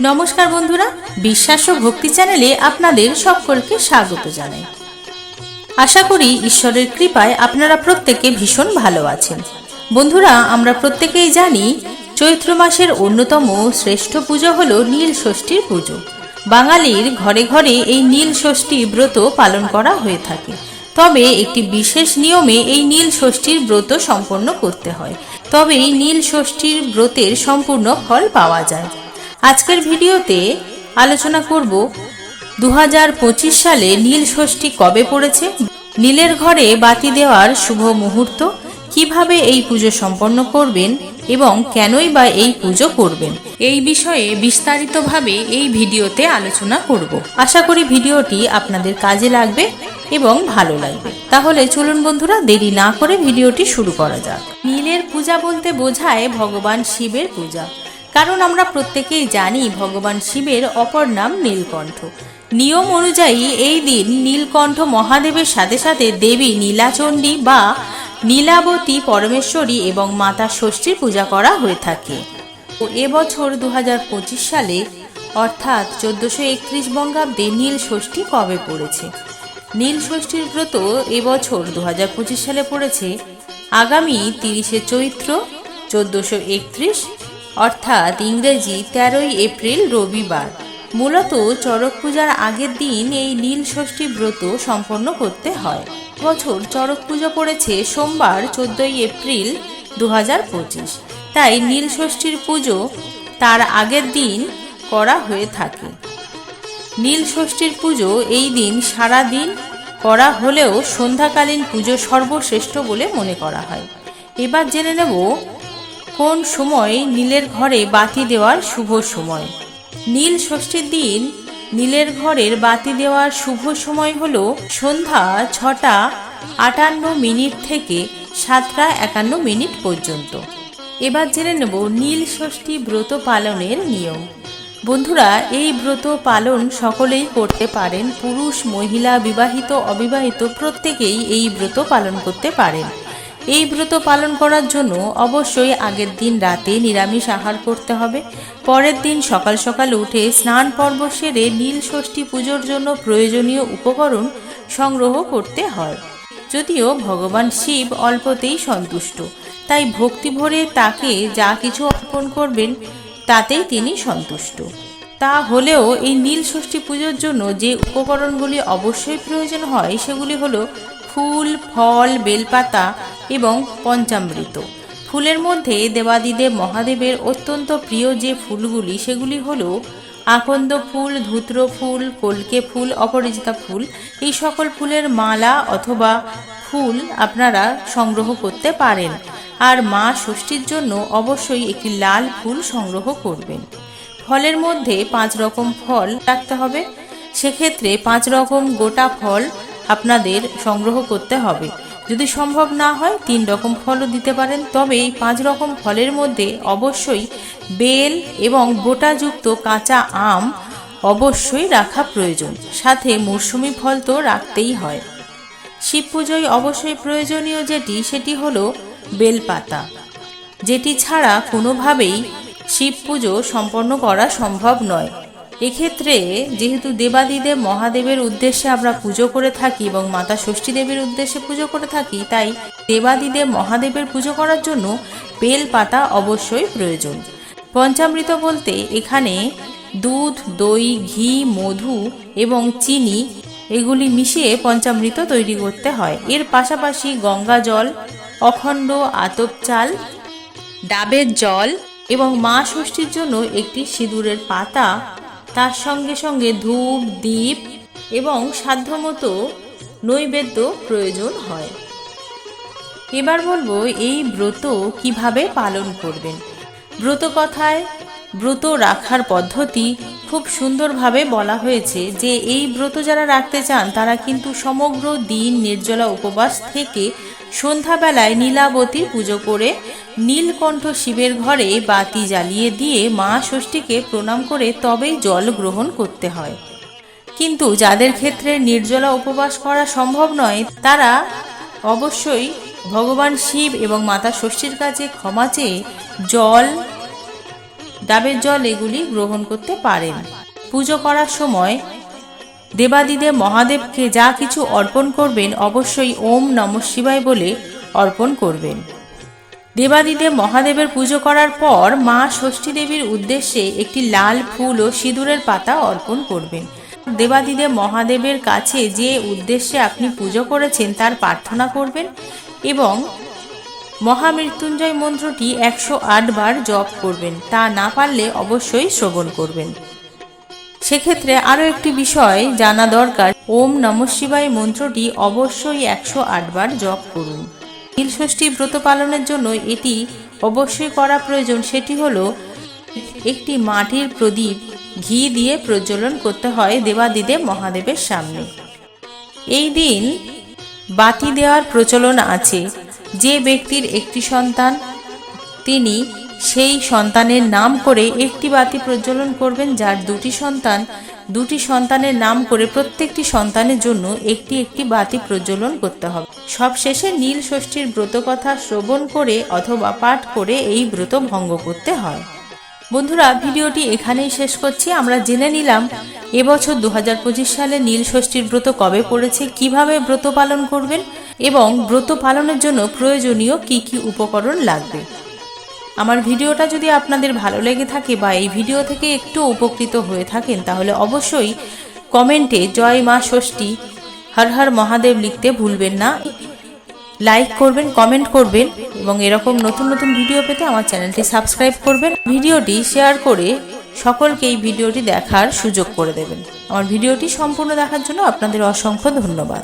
নমস্কার বন্ধুরা, বিশ্বাস ও ভক্তি চ্যানেলে আপনাদের সকলকে স্বাগত জানাই। আশা করি ঈশ্বরের কৃপায় আপনারা প্রত্যেকে ভীষণ ভালো আছেন। বন্ধুরা, আমরা প্রত্যেকেই জানি চৈত্র মাসের অন্যতম শ্রেষ্ঠ পুজো হল নীল ষষ্ঠীর পুজো। বাঙালির ঘরে ঘরে এই নীল ষষ্ঠী ব্রত পালন করা হয়ে থাকে। তবে একটি বিশেষ নিয়মে এই নীল ষষ্ঠীর ব্রত সম্পন্ন করতে হয়। তবে এই নীল ষষ্ঠীর ব্রতের সম্পূর্ণ ফল পাওয়া যায়। আজকের ভিডিওতে আলোচনা করব দু হাজার পঁচিশ সালে নীল ষষ্ঠী কবে পড়েছে? নীলের ঘরে বাতি দেওয়ার শুভ মুহূর্ত, কীভাবে এই পুজো সম্পন্ন করবেন এবং কেনই বা এই পুজো করবেন? এই বিষয়ে বিস্তারিতভাবে এই ভিডিওতে আলোচনা করব। আশা করি ভিডিওটি আপনাদের কাজে লাগবে এবং ভালো লাগবে। তাহলে চলুন বন্ধুরা, দেরি না করে ভিডিওটি শুরু করা যাক। নীলের পূজা বলতে বোঝায় ভগবান শিবের পূজা। কারণ আমরা প্রত্যেকেই জানি ভগবান শিবের অপর নাম নীলকণ্ঠ। নিয়ম অনুযায়ী এই দিন নীলকণ্ঠ মহাদেবের সাথে সাথে দেবী নীলাচণ্ডী বা নীলাবতী পরমেশ্বরী এবং মাতা ষষ্ঠীর পূজা করা হয়ে থাকে। ও এবছর দু হাজার পঁচিশ সালে অর্থাৎ চোদ্দশো একত্রিশ বঙ্গাব্দে নীল ষষ্ঠী কবে পড়েছে? নীল ষষ্ঠীর ব্রত এবছর দু হাজার পঁচিশ সালে পড়েছে। আগামী তিরিশে চৈত্র চোদ্দশো একত্রিশ অর্থাৎ ইংরেজি তেরোই এপ্রিল রবিবার। মূলত চড়ক পূজার আগের দিন এই নীল ষষ্ঠী ব্রত সম্পন্ন করতে হয়। বছর চড়ক পুজো পড়েছে সোমবার চোদ্দই এপ্রিল দু পঁচিশ। তাই নীল ষষ্ঠীর পুজো তার আগের দিন করা হয়ে থাকে। নীল ষষ্ঠীর পুজো এই দিন সারা দিন করা হলেও সন্ধ্যাকালীন পুজো সর্বশ্রেষ্ঠ বলে মনে করা হয়। এবার জেনে নেব কোন সময় নীলের ঘরে বাতি দেওয়ার শুভ সময়? নীল ষষ্ঠীর দিন, নীলের ঘরের বাতি দেওয়ার শুভ সময় হল সন্ধ্যা ছটা আটান্ন মিনিট থেকে সাতটা একান্ন মিনিট পর্যন্ত। এবার জেনে নেব নীল ষষ্ঠী ব্রত পালনের নিয়ম। বন্ধুরা, এই ব্রত পালন সকলেই করতে পারেন। পুরুষ, মহিলা, বিবাহিত, অবিবাহিত প্রত্যেকেই এই ব্রত পালন করতে পারেন। এই ব্রত পালন করার জন্য অবশ্যই আগের দিন রাতে নিরামিষ আহার করতে হবে। পরের দিন সকাল সকাল উঠে স্নান পর্ব সেরে নীল ষষ্ঠী পুজোর জন্য প্রয়োজনীয় উপকরণ সংগ্রহ করতে হয়। যদিও ভগবান শিব অল্পতেই সন্তুষ্ট, তাই ভক্তি ভরে তাকে যা কিছু অর্পণ করবেন, তাতেই তিনি সন্তুষ্ট। তা হলেও এই নীল ষষ্ঠী পুজোর জন্য যে উপকরণগুলি অবশ্যই প্রয়োজন হয়, সেগুলি হলো ফুল, ফল, বেলপাতা এবং পঞ্চামৃত। ফুলের মধ্যে দেবাদিদেব মহাদেবের অত্যন্ত প্রিয় যে ফুলগুলি, সেগুলি হল আকন্দ ফুল, ধূত্র ফুল, কলকে ফুল, অপরাজিতা ফুল। এই সকল ফুলের মালা অথবা ফুল আপনারা সংগ্রহ করতে পারেন। আর মা ষষ্ঠীর জন্য অবশ্যই একটি লাল ফুল সংগ্রহ করবেন। ফলের মধ্যে পাঁচ রকম ফল রাখতে হবে। সেক্ষেত্রে পাঁচ রকম গোটা ফল আপনাদের সংগ্রহ করতে হবে। যদি সম্ভব না হয় তিন রকম ফলও দিতে পারেন, তবে এই পাঁচ রকম ফলের মধ্যে অবশ্যই বেল এবং বোটাযুক্ত কাঁচা আম অবশ্যই রাখা প্রয়োজন। সাথে মৌসুমি ফল তো রাখতেই হয়। শিব পুজোয় অবশ্যই প্রয়োজনীয় যেটি, সেটি হলো বেলপাতা। যেটি ছাড়া কোনোভাবেই শিব পুজো সম্পন্ন করা সম্ভব নয়। এক্ষেত্রে যেহেতু দেবাদিদেব মহাদেবের উদ্দেশ্যে আমরা পুজো করে থাকি এবং মাতা ষষ্ঠী দেবীর উদ্দেশ্যে পুজো করে থাকি, তাই দেবাদিদেব মহাদেবের পুজো করার জন্য বেল পাতা অবশ্যই প্রয়োজন। পঞ্চামৃত বলতে এখানে দুধ, দই, ঘি, মধু এবং চিনি এগুলি মিশিয়ে পঞ্চামৃত তৈরি করতে হয়। এর পাশাপাশি গঙ্গা জল, অখণ্ড আতপ চাল, ডাবের জল এবং মা ষষ্ঠীর জন্য একটি সিঁদুরের পাতা তার সঙ্গে সঙ্গে ধূপ দ্বীপ এবং সাধ্যমতো নৈবেদ্য প্রয়োজন হয়। এবার বলব, এই ব্রত কীভাবে পালন করবেন? ব্রত কথায় ব্রত রাখার পদ্ধতি খুব সুন্দরভাবে বলা হয়েছে যে, এই ব্রত যারা রাখতে চান, তারা কিন্তু সমগ্র দিন নির্জলা উপবাস থেকে সন্ধ্যাবেলায় নীলাবতী পুজো করে নীলকণ্ঠ শিবের ঘরে বাতি জ্বালিয়ে দিয়ে মা ষষ্ঠীকে প্রণাম করে তবেই জল গ্রহণ করতে হয়। কিন্তু যাদের ক্ষেত্রে নির্জলা উপবাস করা সম্ভব নয়, তারা অবশ্যই ভগবান শিব এবং মাতা ষষ্ঠীর কাছে ক্ষমা চেয়ে জল, ডাবের জল এগুলি গ্রহণ করতে পারেন। পুজো করার সময় দেবাদিদেব মহাদেবকে যা কিছু অর্পণ করবেন, অবশ্যই ওম নম শিবায় বলে অর্পণ করবেন। দেবাদিদেব মহাদেবের পুজো করার পর মা ষষ্ঠী দেবীর উদ্দেশ্যে একটি লাল ফুল ও সিঁদুরের পাতা অর্পণ করবেন। দেবাদিদেব মহাদেবের কাছে যে উদ্দেশ্যে আপনি পুজো করেছেন, তার প্রার্থনা করবেন এবং মহামৃত্যুঞ্জয় মন্ত্রটি একশো বার জপ করবেন। তা না পারলে অবশ্যই শ্রবণ করবেন। সেক্ষেত্রে আরও একটি বিষয় জানা দরকার। ওম নম শিবায় মন্ত্রটি অবশ্যই একশো আটবার জপ করুন। নীলষষ্ঠী ব্রত পালনের জন্য এটি অবশ্যই করা প্রয়োজন। সেটি হলো একটি মাটির প্রদীপ ঘি দিয়ে প্রজ্বলন করতে হয় দেবাদিদেব মহাদেবের সামনে। এই দিন বাতি দেওয়ার প্রচলন আছে। যে ব্যক্তির একটি সন্তান, তিনি সেই সন্তানের নাম করে একটি বাতি প্রজ্বলন করবেন, যার দুটি সন্তান, দুটি সন্তানের নাম করে প্রত্যেকটি সন্তানের জন্য একটি একটি বাতি প্রজ্বলন করতে হবে। সবশেষে নীল ষষ্ঠীর ব্রত কথা শ্রবণ করে অথবা পাঠ করে এই ব্রত ভঙ্গ করতে হয়। বন্ধুরা, ভিডিওটি এখানেই শেষ করছি। আমরা জেনে নিলাম, এবছর দু হাজার পঁচিশ সালে নীল ষষ্ঠীর ব্রত কবে পড়েছে, কীভাবে ব্রত পালন করবেন এবং ব্রত পালনের জন্য প্রয়োজনীয় কি কি উপকরণ লাগবে। আমার ভিডিওটা যদি আপনাদের ভালো লেগে থাকে বা এই ভিডিও থেকে একটু উপকৃত হয়ে থাকেন, তাহলে অবশ্যই কমেন্টে জয় মা ষষ্ঠী, হর হর মহাদেব লিখতে ভুলবেন না। লাইক করবেন, কমেন্ট করবেন এবং এরকম নতুন নতুন ভিডিও পেতে আমার চ্যানেলটি সাবস্ক্রাইব করবেন। ভিডিওটি শেয়ার করে সকলকে এই ভিডিওটি দেখার সুযোগ করে দেবেন। আমার ভিডিওটি সম্পূর্ণ দেখার জন্য আপনাদের অসংখ্য ধন্যবাদ।